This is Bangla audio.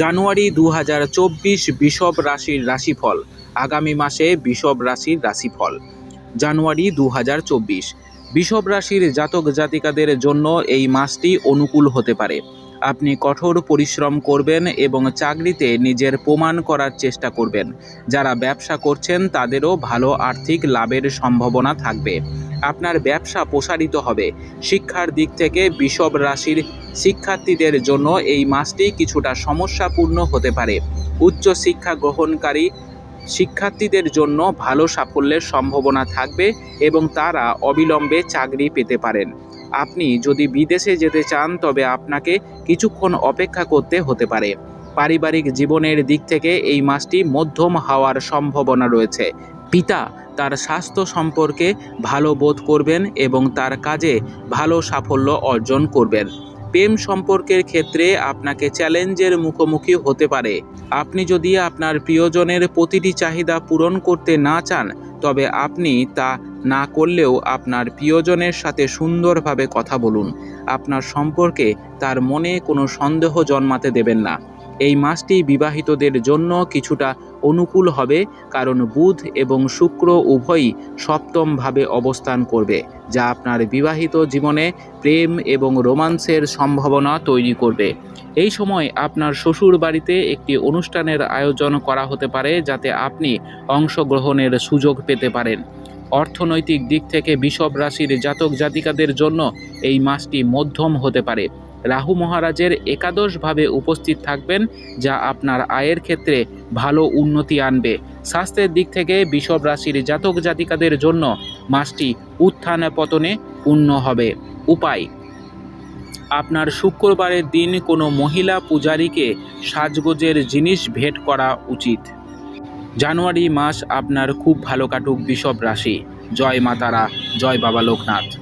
জানুয়ারি দু হাজার চব্বিশ বিষব রাশির রাশিফল, আগামী মাসে বিষব রাশির রাশিফল। জানুয়ারি দু হাজার চব্বিশ বিষব রাশির জাতক জাতিকাদের জন্য এই মাসটি অনুকূল হতে পারে। আপনি কঠোর পরিশ্রম করবেন এবং চাকরিতে নিজের প্রমাণ করার চেষ্টা করবেন। যারা ব্যবসা করছেন, তাদেরও ভালো আর্থিক লাভের সম্ভাবনা থাকবে। আপনার ব্যবসা প্রসারিত হবে। শিক্ষার দিক থেকে বিষব রাশির শিক্ষার্থীদের জন্য এই মাসটি কিছুটা সমস্যাপূর্ণ হতে পারে। উচ্চ শিক্ষা গ্রহণকারী শিক্ষার্থীদের জন্য ভালো সাফল্যের সম্ভাবনা থাকবে এবং তারা অবিলম্বে চাকরি পেতে পারেন। আপনি যদি বিদেশে যেতে চান, তবে আপনাকে কিছুক্ষণ অপেক্ষা করতে হতে পারে। পারিবারিক জীবনের দিক থেকে এই মাসটি মধ্যম হওয়ার সম্ভাবনা রয়েছে। পিতা তার স্বাস্থ্য সম্পর্কে ভালো বোধ করবেন এবং তার কাজে ভালো সাফল্য অর্জন করবেন। প্রেম সম্পর্কের ক্ষেত্রে আপনাকে চ্যালেঞ্জের মুখোমুখি হতে পারে। আপনি যদি আপনার প্রিয়জনের প্রতিটি চাহিদা পূরণ করতে না চান, তবে আপনি তা না করলেও আপনার প্রিয়জনের সাথে সুন্দরভাবে কথা বলুন। আপনার সম্পর্কে তার মনে কোনো সন্দেহ জন্মাতে দেবেন না। এই মাসটি বিবাহিতদের জন্য কিছুটা অনুকূল হবে কারণ বুধ এবং শুক্র উভয়ই সপ্তমভাবে অবস্থান করবে, যা আপনার বিবাহিত জীবনে প্রেম এবং রোমান্সের সম্ভাবনা তৈরি করবে। এই সময় আপনার শ্বশুর বাড়িতে একটি অনুষ্ঠানের আয়োজন করা হতে পারে, যাতে আপনি অংশগ্রহণের সুযোগ পেতে পারেন। অর্থনৈতিক দিক থেকে বিষব রাশির জাতক জাতিকাদের জন্য এই মাসটি মধ্যম হতে পারে। রাহু মহারাজের একাদশভাবে উপস্থিত থাকবেন, যা আপনার আয়ের ক্ষেত্রে ভালো উন্নতি আনবে। স্বাস্থ্যের দিক থেকে বিষব রাশির জাতক জাতিকাদের জন্য মাসটি উত্থান পতনে পূর্ণ হবে। উপায়, আপনার শুক্রবারের দিন কোনো মহিলা পূজারীকে সাজগোজের জিনিস ভেট করা উচিত। জানুয়ারি মাস আপনার খুব ভালো কাটুক বিষব রাশি। জয় মাতারা জয় বাবা লোকনাথ।